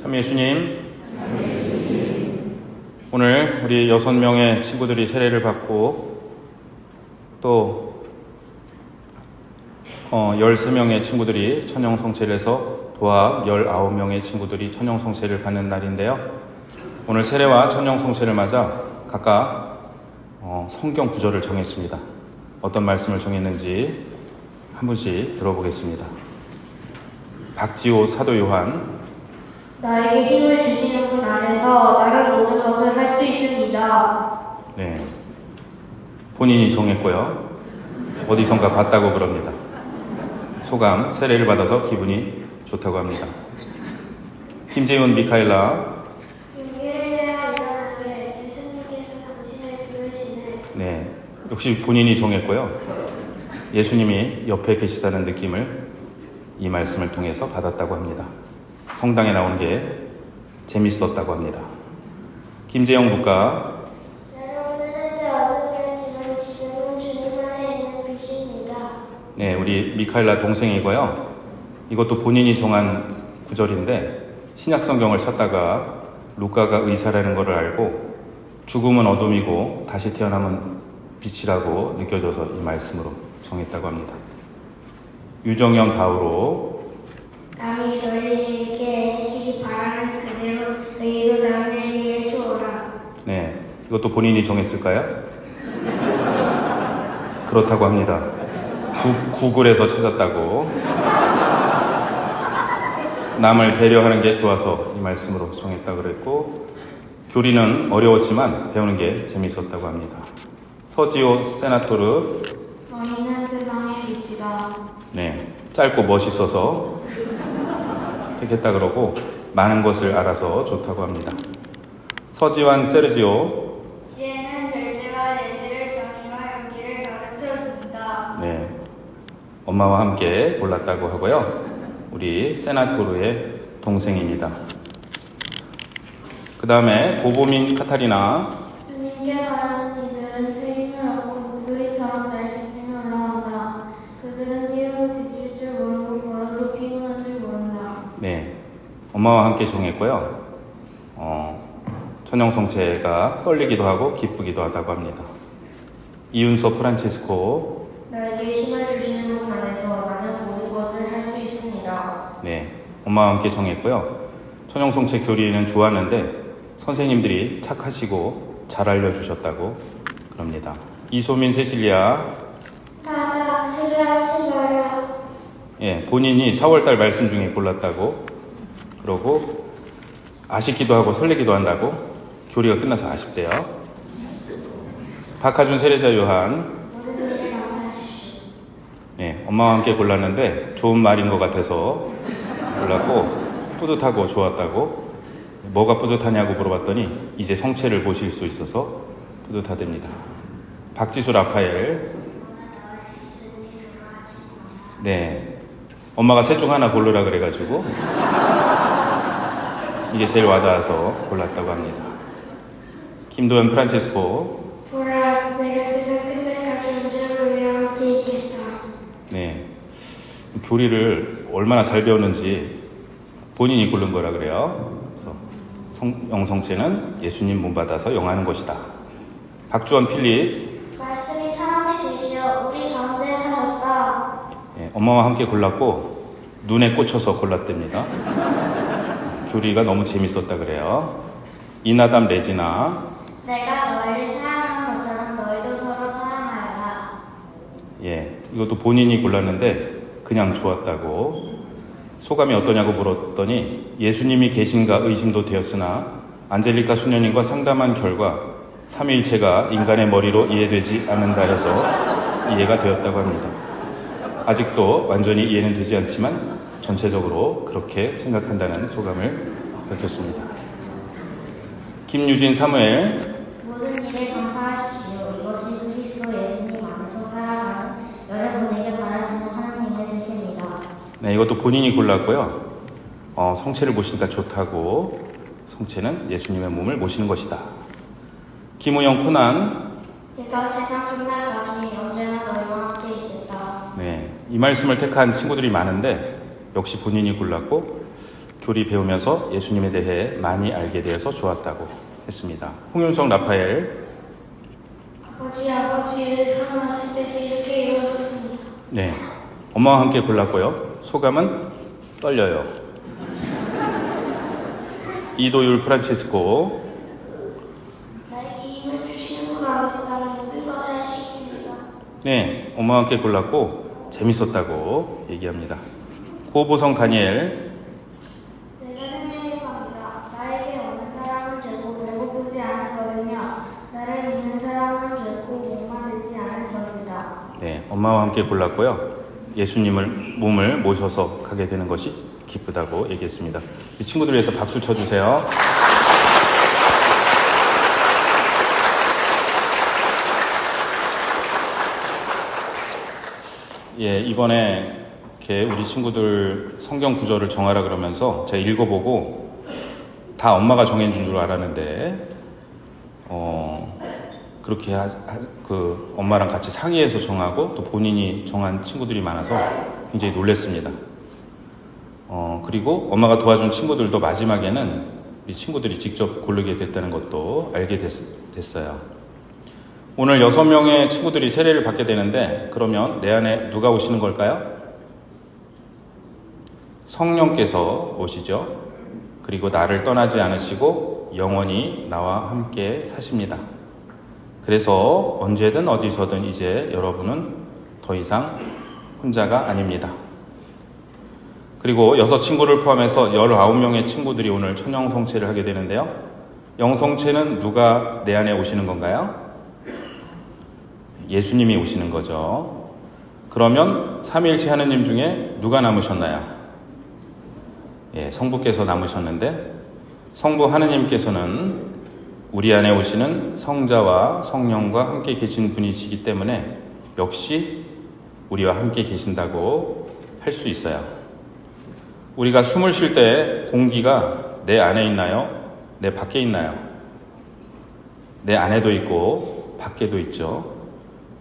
참 예수님, 오늘 우리 여섯 명의 친구들이 세례를 받고 또 어, 13명의 친구들이 천영성체를 해서 도합 19명의 친구들이 천영성체를 받는 날인데요. 오늘 세례와 천영성체를 맞아 각각 어, 성경 구절을 정했습니다. 어떤 말씀을 정했는지 한 분씩 들어보겠습니다. 박지호 사도 요한 나에게 힘을 주시는 분 안에서 나는 모든 것을 할 수 있습니다. 네. 본인이 정했고요. 어디선가 봤다고 그럽니다. 소감, 세례를 받아서 기분이 좋다고 합니다. 김재훈 미카엘라, 네. 역시 본인이 정했고요. 예수님이 옆에 계시다는 느낌을 이 말씀을 통해서 받았다고 합니다. 성당에 나오는 게 재밌었다고 합니다. 김재영 국가. 네, 우리 미카엘라 동생이고요. 이것도 본인이 정한 구절인데 신약 성경을 찾다가 루카가 의사라는 것을 알고 죽음은 어둠이고 다시 태어나면 빛이라고 느껴져서 이 말씀으로 정했다고 합니다. 유정현 가우로 이것도 본인이 정했을까요? 그렇다고 합니다. 구, 구글에서 찾았다고. 남을 배려하는 게 좋아서 이 말씀으로 정했다고 그랬고, 교리는 어려웠지만 배우는 게 재밌었다고 합니다. 서지오 세나토르, 너희는 세상의 빛이다. 네, 짧고 멋있어서 택했다 그러고, 많은 것을 알아서 좋다고 합니다. 서지완 세르지오, 지혜는 절제와 예지를 정의와 용기를 가르쳐준다. 네, 엄마와 함께 골랐다고 하고요. 우리 세나토르의 동생입니다. 그 다음에 고보민 카타리나, 주님께 바라는 이들은 수임을 얻고 목소리처럼 날개치며 올라온다. 그들은 뛰어 지칠 줄 모르고 걸어도 피곤한 줄 모른다. 네, 엄마와 함께 정했고요. 어, 천영성체가 떨리기도 하고 기쁘기도 하다고 합니다. 이윤서 프란치스코, 나에게 힘을 주시는 분 안에서 나는 모든 것을 할 수 있습니다. 네, 엄마와 함께 정했고요. 천영성체 교리는 좋았는데 선생님들이 착하시고 잘 알려주셨다고 그럽니다. 이소민 세실리아. 예, 본인이 4월달 말씀 중에 골랐다고 그러고 아쉽기도 하고 설레기도 한다고 교리가 끝나서 아쉽대요. 박하준 세례자 요한. 예, 엄마와 함께 골랐는데 좋은 말인 것 같아서 골랐고 뿌듯하고 좋았다고 뭐가 뿌듯하냐고 물어봤더니 이제 성체를 보실 수 있어서 뿌듯하답니다. 박지수 라파엘, 네, 엄마가 셋 중 하나 고르라 그래가지고 이게 제일 와닿아서 골랐다고 합니다. 김도현 프란체스코, 보라, 내가 함께 있겠다. 네. 교리를 얼마나 잘 배웠는지 본인이 고른 거라 그래요. 그래서 성, 영성체는 예수님 문 받아서 영하는 것이다. 박주원 필립, 말씀이 사람이 되시어 우리 가운데 사셨다. 예, 엄마와 함께 골랐고 눈에 꽂혀서 골랐답니다. 교리가 너무 재밌었다 그래요. 이나담 레지나, 내가 너희를 사랑하는 것처럼 너희도 서로 사랑하여라. 예, 이것도 본인이 골랐는데 그냥 좋았다고 소감이 어떠냐고 물었더니 예수님이 계신가 의심도 되었으나 안젤리카 수녀님과 상담한 결과 삼위일체가 인간의 머리로 이해되지 않는다 해서 이해가 되었다고 합니다. 아직도 완전히 이해는 되지 않지만 전체적으로 그렇게 생각한다는 소감을 밝혔습니다. 김유진 사무엘 네, 이것도 본인이 골랐고요. 어, 성체를 모시니까 좋다고 성체는 예수님의 몸을 모시는 것이다. 김우영 코난 내가 세상 끝날 까지 언제나 너희와 함께 있겠다. 네, 이 말씀을 택한 친구들이 많은데 역시 본인이 골랐고 둘이 배우면서 예수님에 대해 많이 알게 되어서 좋았다고 했습니다. 홍윤성 라파엘 아버지 아버지를 사랑하실 때시 이렇게 이루어졌습니다. 네 엄마와 함께 골랐고요. 소감은 떨려요. 이도율 프란치스코. 네 엄마와 함께 골랐고 재밌었다고 얘기합니다. 고보성 다니엘. 네, 엄마와 함께 골랐고요. 예수님을 몸을 모셔서 가게 되는 것이 기쁘다고 얘기했습니다. 이 친구들 위해서 박수 쳐주세요. 예, 이번에 이렇게 우리 친구들 성경 구절을 정하라 그러면서 제가 읽어보고 다 엄마가 정해준 줄 알았는데 어, 그렇게 하, 하- 그 엄마랑 같이 상의해서 정하고 또 본인이 정한 친구들이 많아서 굉장히 놀랬습니다. 어, 그리고 엄마가 도와준 친구들도 마지막에는 이 친구들이 직접 고르게 됐다는 것도 알게 됐, 됐어요. 오늘 여섯 명의 친구들이 세례를 받게 되는데 그러면 내 안에 누가 오시는 걸까요? 성령께서 오시죠. 그리고 나를 떠나지 않으시고 영원히 나와 함께 사십니다. 그래서 언제든 어디서든 이제 여러분은 더 이상 혼자가 아닙니다. 그리고 여섯 친구를 포함해서 19명의 친구들이 오늘 천영성체를 하게 되는데요. 영성체는 누가 내 안에 오시는 건가요? 예수님이 오시는 거죠. 그러면 삼위일체 하느님 중에 누가 남으셨나요? 예, 성부께서 남으셨는데 성부 하느님께서는 우리 안에 오시는 성자와 성령과 함께 계신 분이시기 때문에 역시 우리와 함께 계신다고 할 수 있어요. 우리가 숨을 쉴 때 공기가 내 안에 있나요? 내 밖에 있나요? 내 안에도 있고 밖에도 있죠.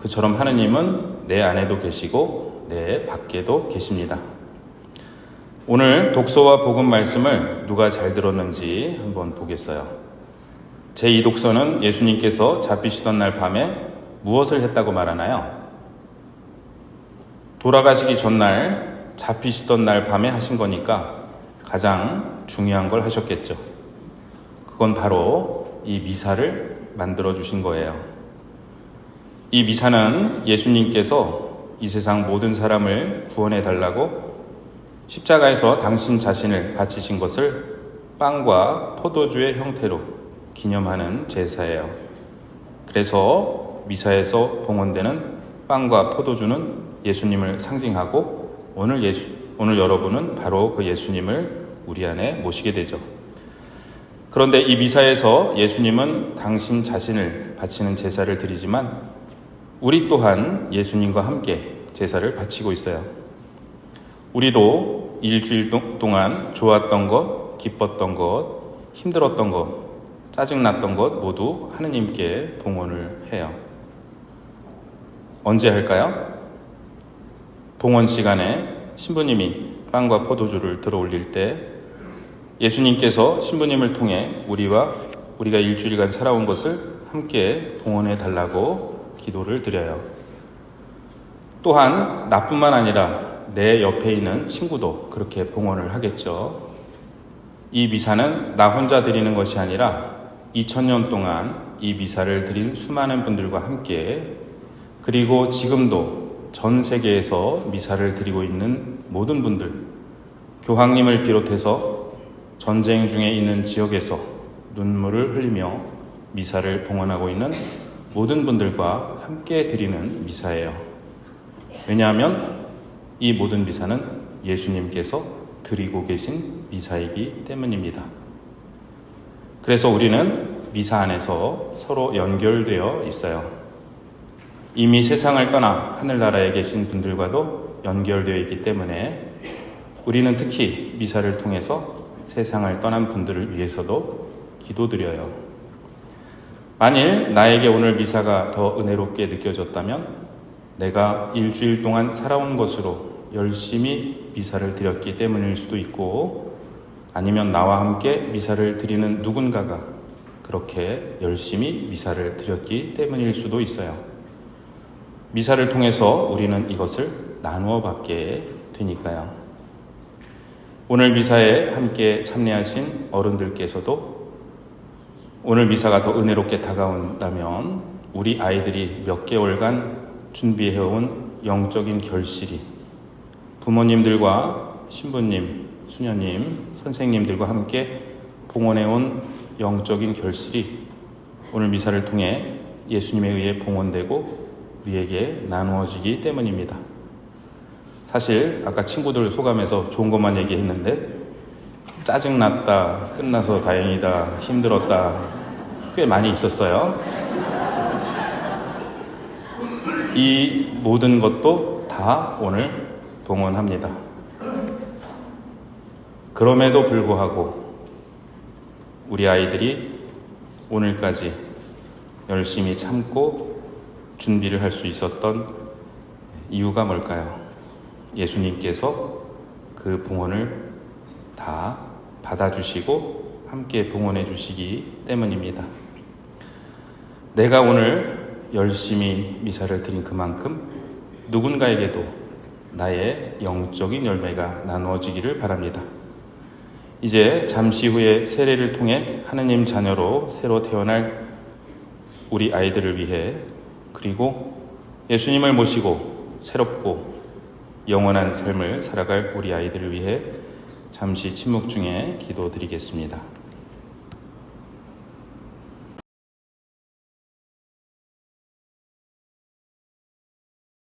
그처럼 하느님은 내 안에도 계시고 내 밖에도 계십니다. 오늘 독서와 복음 말씀을 누가 잘 들었는지 한번 보겠어요. 제이 독서는 예수님께서 잡히시던 날 밤에 무엇을 했다고 말하나요? 돌아가시기 전날 잡히시던 날 밤에 하신 거니까 가장 중요한 걸 하셨겠죠. 그건 바로 이 미사를 만들어 주신 거예요. 이 미사는 예수님께서 이 세상 모든 사람을 구원해 달라고 십자가에서 당신 자신을 바치신 것을 빵과 포도주의 형태로 기념하는 제사예요. 그래서 미사에서 봉헌되는 빵과 포도주는 예수님을 상징하고 오늘 예수 오늘 여러분은 바로 그 예수님을 우리 안에 모시게 되죠. 그런데 이 미사에서 예수님은 당신 자신을 바치는 제사를 드리지만 우리 또한 예수님과 함께 제사를 바치고 있어요. 우리도 일주일 동- 동안 좋았던 것, 기뻤던 것, 힘들었던 것, 짜증났던 것 모두 하느님께 봉헌을 해요. 언제 할까요? 봉헌 시간에 신부님이 빵과 포도주를 들어 올릴 때 예수님께서 신부님을 통해 우리와 우리가 일주일간 살아온 것을 함께 봉헌해 달라고 기도를 드려요. 또한 나뿐만 아니라 내 옆에 있는 친구도 그렇게 봉헌을 하겠죠. 이 미사는 나 혼자 드리는 것이 아니라 2000년 동안 이 미사를 드린 수많은 분들과 함께 그리고 지금도 전 세계에서 미사를 드리고 있는 모든 분들, 교황님을 비롯해서 전쟁 중에 있는 지역에서 눈물을 흘리며 미사를 봉헌하고 있는 모든 분들과 함께 드리는 미사예요. 왜냐하면 이 모든 미사는 예수님께서 드리고 계신 미사이기 때문입니다. 그래서 우리는 미사 안에서 서로 연결되어 있어요. 이미 세상을 떠나 하늘나라에 계신 분들과도 연결되어 있기 때문에 우리는 특히 미사를 통해서 세상을 떠난 분들을 위해서도 기도드려요. 만일 나에게 오늘 미사가 더 은혜롭게 느껴졌다면 내가 일주일 동안 살아온 것으로 열심히 미사를 드렸기 때문일 수도 있고 아니면 나와 함께 미사를 드리는 누군가가 그렇게 열심히 미사를 드렸기 때문일 수도 있어요. 미사를 통해서 우리는 이것을 나누어 받게 되니까요. 오늘 미사에 함께 참여하신 어른들께서도 오늘 미사가 더 은혜롭게 다가온다면 우리 아이들이 몇 개월간 준비해온 영적인 결실이 부모님들과 신부님, 수녀님, 선생님들과 함께 봉헌해온 영적인 결실이 오늘 미사를 통해 예수님에 의해 봉헌되고 우리에게 나누어지기 때문입니다. 사실 아까 친구들 소감에서 좋은 것만 얘기했는데 짜증났다, 끝나서 다행이다, 힘들었다 꽤 많이 있었어요. 이 모든 것도 다 오늘 봉헌합니다. 그럼에도 불구하고 우리 아이들이 오늘까지 열심히 참고 준비를 할 수 있었던 이유가 뭘까요? 예수님께서 그 봉헌을 다 받아주시고 함께 봉헌해 주시기 때문입니다. 내가 오늘 열심히 미사를 드린 그만큼 누군가에게도 나의 영적인 열매가 나누어지기를 바랍니다. 이제 잠시 후에 세례를 통해 하느님 자녀로 새로 태어날 우리 아이들을 위해 그리고 예수님을 모시고 새롭고 영원한 삶을 살아갈 우리 아이들을 위해 잠시 침묵 중에 기도 드리겠습니다.